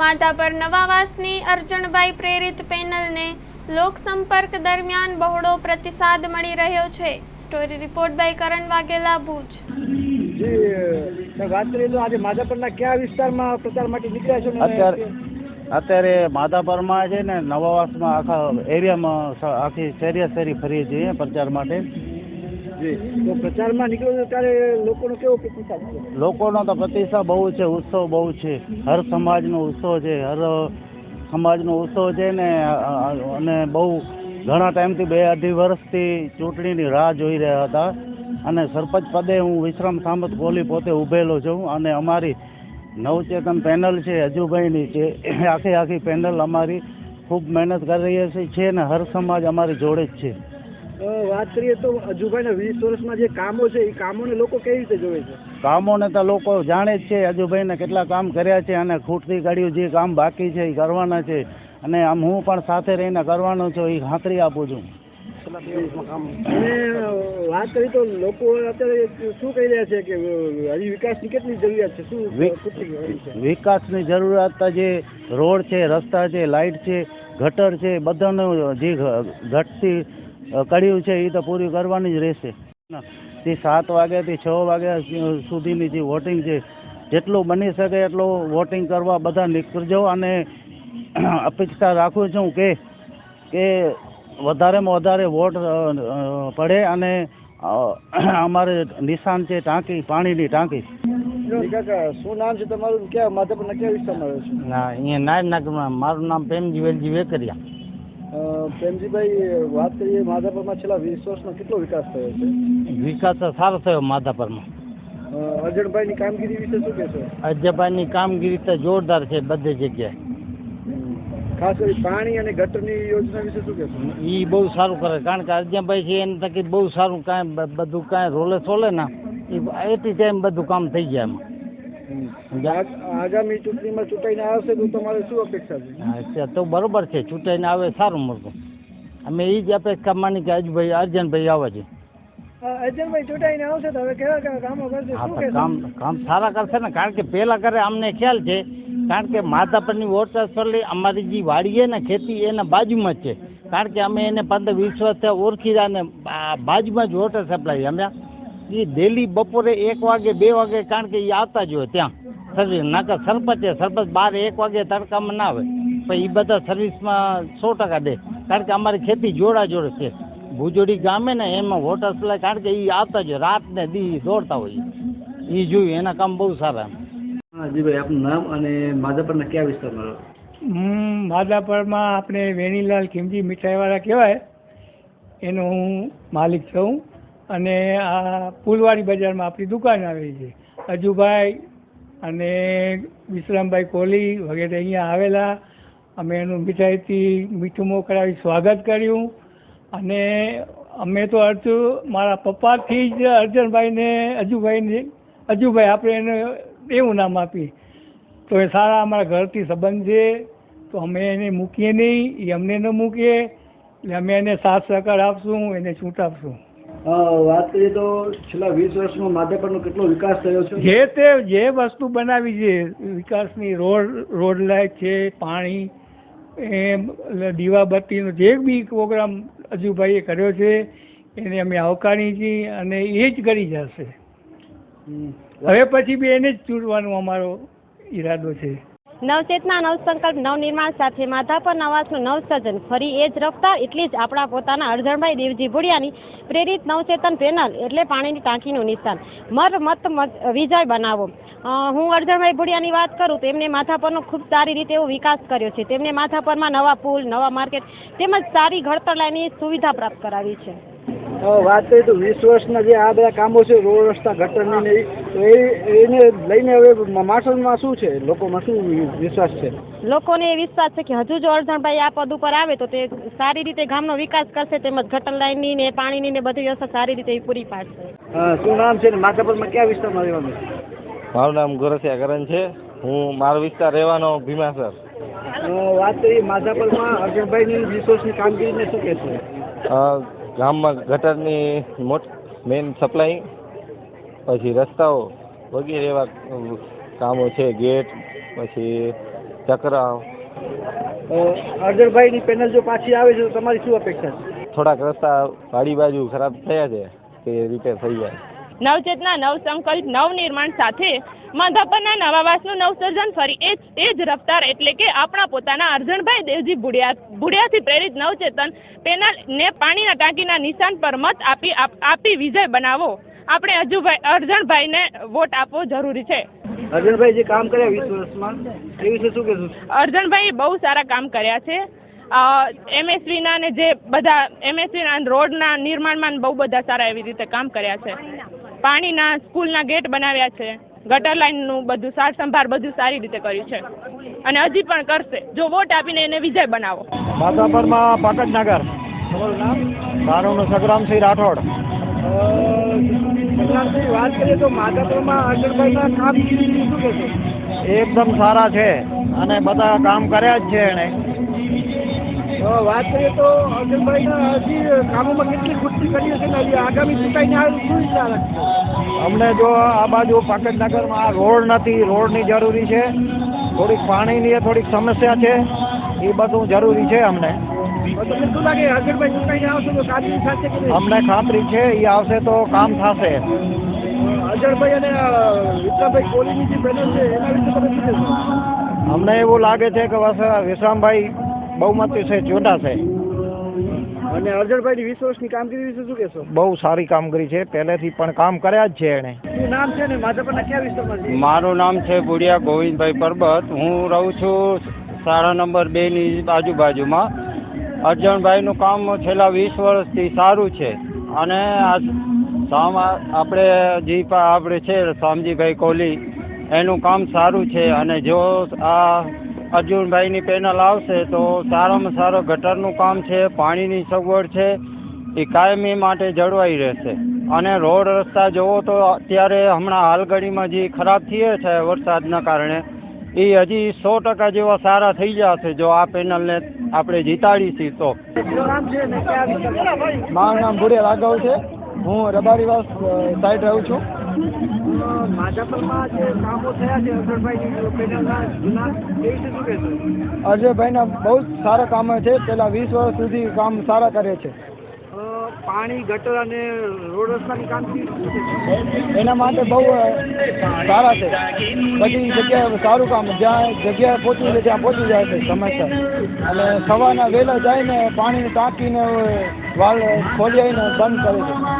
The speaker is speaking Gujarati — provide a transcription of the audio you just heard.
માધાપર નવાવાસની અર્જણભાઈ પ્રેરિત પેનલને લોકસંપર્ક દરમિયાન બહોળો પ્રતિસાદ મળી રહ્યો છે. Story report by Karan Vaghela Bhuj. કરીએ આજે માધાપરના કયા વિસ્તારમાં પ્રચાર માટે નીકળ્યા છો અત્યારે અત્યારે માધાપરમાં છે ને નવાવાસમાં આખા એરિયામાં આખી શેરીએ શેરી ફરીએ છીએ પ્રચાર માટે. તો લોકોનો તો પ્રતિસાદ બહુ છે, ઉત્સવ બહુ છે. હર સમાજનો ઉત્સવ છે, હર સમાજનો ઉત્સવ છે ને, અને બહુ ઘણા ટાઈમથી બે અઢી વર્ષથી ચૂંટણીની રાહ જોઈ રહ્યા હતા. અને સરપંચ પદે હું વિશ્રામ સામત કોહલી પોતે ઊભેલો છું અને અમારી નવચેતન પેનલ છે હજુભાઈની છે. આખી આખી પેનલ અમારી ખૂબ મહેનત કરી રહી છે ને, હર સમાજ અમારી જોડે જ છે. વાત કરીએ તો અજુભાઈના વીસ વર્ષમાં જે કામો છે એ કામોને લોકો કેવી રીતે જોવે છે? કામોને તો લોકો જાણે જ છે અજુભાઈને કેટલા કામ કર્યા છે અને ખૂટતી કાઢ્યું જે કામ બાકી છે એ કરવાના છે. અને આમ હું પણ સાથે રહીને કરવાનો છું એ ખાતરી આપું છું. અને વાત કરી તો લોકો અત્યારે શું કહી રહ્યા છે કે હજી વિકાસની કેટલી જરૂરિયાત છે? શું વિકાસની જરૂરિયાત તો જે રોડ છે રસ્તા છે લાઇટ છે ગટર છે બધાનું જે ઘટતી અ, કડ્યું છે એ તો પૂરી કરવાની જ રહેશે. તે સાત વાગ્યાથી છ વાગ્યા સુધીની જે વોટિંગ છે જેટલું બની શકે એટલું વોટિંગ કરવા બધા નીકળજો અને અપેક્ષા રાખું છું કે કે વધારેમાં વધારે વોટ પડે અને અમારે નિશાન છે ટાંકી પાણીની ટાંકી. શું નામ છે તમારું? ક્યાં માધાપરના કયા વિસ્તારમાં રહ્યો ના અહીંયા નાયરનગરમાં મારું નામ પ્રેમજી વેલજી વેકરિયા. પ્રેમજીભાઈ વાત કરીએ માધાપરમાં છેલ્લા વીસ વર્ષમાં કેટલો વિકાસ થયો છે? વિકાસ તો સારો થયો માધાપરમાં. અજયભાઈની કામગીરી વિશે શું કહેશો? અજયભાઈની કામગીરી તો જોરદાર છે બધી જગ્યાએ. ખાસ કરી પાણી અને ગટરની યોજના વિશે શું કહેશો? એ બહુ સારું કરે કારણ કે અજયભાઈ છે એને તકી બહુ સારું કાંઈ બધું કાંઈ રોલે સોલે ને એ ટાઈમ બધું કામ થઈ જાય એમાં. આગામી ચૂંટણીમાં ચૂંટાઈને આવશે તો તમારે શું અપેક્ષા છે? હા, તે બરોબર છે ચૂંટાઈને આવે સારું મળતું અમે એ જ અપેક્ષા માની કે અજભાઈ અર્જનભાઈ આવે છે. અજયભાઈ ચૂંટાઈને આવશે તો હવે કેવા કેવા કામો કરશે? શું કામ કામ સારા કરશે ને કારણ કે પેલા કરે અમને ખ્યાલ છે કારણ કે માધાપરની વોટર સરલી અમારી જે વાડી છે ને ખેતી એના બાજુમાં છે. કારણ કે અમે એને પંદર વીસ વર્ષથી ઓળખી રહ્યા ને બાજુમાં જ વોટર સપ્લાય અમે એ ડેલી બપોરે એક વાગે બે વાગે કારણ કે એ આવતા જ હોય ત્યાં. સર્વિસ નાકર સરપંચ છે સરપંચ બાર એક વાગે તડકામાં ના આવે. પણ એ બધા સર્વિસમાં સો ટકા દે. કારણ કે અમારી ખેતી જોડા જોડે છે. ભુજોડી ગામે ને એમાં વોટર સપ્લાય કારણ કે એ આવતા જ રાત ને દી દોડતા હોય એ જોયું એના કામ બહુ સારા. જી ભાઈ આપનું નામ અને માધાપરના કયા વિસ્તારમાં હું હમ માધાપરમાં આપણે વેણીલાલ ખીમજી મીઠાઈવાળા કહેવાય. એનો હું માલિક છું. અને આ પુલવાડી બજારમાં આપણી દુકાન આવેલી છે. અજુભાઈ અને વિશ્રામભાઈ કોહલી વગેરે અહીંયા આવેલા. અમે એનું મીઠાઈથી મીઠું મોકલાવી સ્વાગત કર્યું. અને અમે તો અર્જુ, મારા પપ્પાથી જ અર્જનભાઈને, અજુભાઈને, અજુભાઈ આપણે એને એવું નામ આપી. તો એ સારા અમારા ઘરથી સંબંધ છે. તો અમે એને મૂકીએ નહીં, એ અમને ન મૂકીએ. એટલે અમે એને સાથ સહકાર આપશું, એને છૂટ આપશું. વાત કરીએ તો છેલ્લા વીસ વર્ષમાં માધાપરનો કેટલો વિકાસ થયો છે? જે તે જે વસ્તુ બનાવી છે વિકાસની રોડ રોડ લાઇટ છે પાણી એમ એટલે દીવાબત્તીનો જે બી પ્રોગ્રામ અજુભાઈએ કર્યો છે એને અમે આવકારી છીએ અને એ જ કરી જશે. હવે પછી બી એને જ ચૂંટવાનો અમારો ઈરાદો છે. નવચેતના, નવસંકલ્પ, નવનિર્માણ સાથે માધાપર નવાસનું નવસર્જન. ફરી એ જ રફતાર એટલી જ આપણા પોતાના અરજણભાઈ દેવજી ભુડિયાની પ્રેરિત નવચેતન પેનલ, એટલે પાણીની ટાંકીનું નિશાન. મર, મત વિજય બનાવો. હું અરજણભાઈ ભુડિયાની વાત કરું તો એમને માધાપરનો ખૂબ સારી રીતે એવો વિકાસ કર્યો છે. તેમને માધાપરમાં નવા પુલ, નવા માર્કેટ તેમજ સારી ઘડતર લાઈનની સુવિધા પ્રાપ્ત કરાવી છે. વાત કરી તો વીસ વર્ષના જે આ બધા કામો છે રોડ રસ્તા ગટરની ને તો એ એને લઈને હવે માણસોમાં શું છે? લોકોમાં શું વિશ્વાસ છે? લોકોને એ વિશ્વાસ છે કે હજુ જો અરજણભાઈ આ પદ ઉપર આવે તો તે સારી રીતે ગામનો વિકાસ કરશે તેમજ ગટર લાઈનની ને પાણીની ને બધી વ્યવસ્થા સારી રીતે પૂરી પાડશે. શું નામ છે ને? માધાપરમાં કયા વિસ્તારમાં રહેવાનું છે? મારું નામ ગોરસિયા કરણ છે. હું મારો વિસ્તાર રહેવાનો ભીમાસર વાત કરીએ માધાપરમાં અર્જણભાઈની રિસોર્સની કામગીરીને શું કહેશો? ગામમાં ગટરની મોટ મેઇન સપ્લાય પછી રસ્તાઓ વગેરે એવા કામો છે ગેટ પછી ચક્રાવ. અર્જણભાઈની પેનલ જો પાછી આવે છે તો તમારી શું અપેક્ષા થોડાક રસ્તા વાડી બાજુ ખરાબ થયા છે તે રિપેર થઈ જાય. નવચેતના નવસંકલ્પ નવનિર્માણ સાથે માધાપરના નવાવાસનું નવસર્જન ફરી એ જ એ જ રફતાર એટલે કે આપણા પોતાના અર્જણભાઈ દેવજી ભુડિયા ભુડિયાથી પ્રેરિત નવચેતન પેનલ ને પાણીના ટાંકીના નિશાન પર મત આપી આપી વિજય બનાવો. આપણે અજુભાઈ અર્જણભાઈને વોટ આપવો જરૂરી છે. અર્જણભાઈ જે કામ કર્યા વીસ વર્ષમાં એ વિશે શું કહેશું? અર્જણભાઈ બહુ સારા કામ કર્યા છે. એમએસવી ના ને જે બધા એમએસવી ના રોડ ના નિર્માણમાં બહુ બધા સારા એવી રીતે કામ કર્યા છે. પાણીના સ્કૂલના ગેટ બનાવ્યા છે. ગટર લાઈનનું બધું સાર સંભાળ બધું સારી રીતે કર્યું છે. અને હજી પણ કરશે. જો વોટ આપીને એને વિજય બનાવો. માધાપરમાં નામ? મારું નામ સંગ્રામસિંહ રાઠોડ. વાત કરીએ તો માધાપુરમાં માં કામ એકદમ સારા છે. અને બધા કામ કર્યા જ છે અ, વાત કરીએ તો અર્જણભાઈના હજી કામોમાં કેટલી ખૂટતી કરી ને હજી આગામી ચૂંટાઈને આવે શું વિચાર અમને જો આ બાજુ પાટણનગરમાં આ રોડ નથી રોડની જરૂરી છે. થોડીક પાણીની થોડીક સમસ્યા છે. એ બધું જરૂરી છે અમને. અમને ખાતરી છે એ આવશે તો કામ થશે. અજયભાઈ અને વિક્રમભાઈ કોહલીની જે છે એના વિશે અમને એવું લાગે છે કે વિશ્રામભાઈ બહુમતી છે ચૂંટાશે અને અર્જણભાઈ વીસ વર્ષની કામગીરી વિશે શું કહેશો? બહુ સારી કામગીરી છે પહેલેથી પણ કામ કર્યા જ છે એને નામ છે ને માધાપરના કયા વિસ્તારમાં મારું નામ છે ભુડિયા ગોવિંદભાઈ પરબત. હું રહું છું સારા નંબર બે ની આજુબાજુમાં. અર્જણભાઈનું કામ છેલ્લા વીસ વર્ષથી સારું છે. અને આ સામ આપણે જી આપણે છે શામજીભાઈ કોહલી એનું કામ સારું છે. અને જો આ અર્જુનભાઈની પેનલ આવશે તો સારામાં સારો ગટરનું કામ છે પાણીની સગવડ છે એ કાયમી માટે જળવાઈ રહેશે. અને રોડ રસ્તા જોવો તો અત્યારે હમણાં હાલગડીમાં જે ખરાબ થઈએ છે વરસાદના કારણે એ હજી સો ટકા જેવા સારા થઈ જશે જો આ પેનલને આપણે જીતાડીશી તો. મારું નામ ભૂરે રાઘવ છે. હું રબારીવાસ સાઈડ રહું છું. માધાપરમાં જે કામો થયા છે અજયભાઈની પેનલના જૂના એ વિશે શું કહેશો અજયભાઈના બહુ સારા કામો છે. પેલા વીસ વર્ષ સુધી કામ સારા કરે છે. પાણી ગટર અને રોડ રસ્તાની કામગીરી એના માટે બહુ સારા છે. બધી જગ્યાએ સારું કામ જ્યાં જગ્યાએ પહોંચવું છે ત્યાં પહોંચી જાય છે સમયસર. અને સવારના વહેલા જઈને પાણીની ટાંકીને વાલ ખોલી આવીને બંધ કરે છે.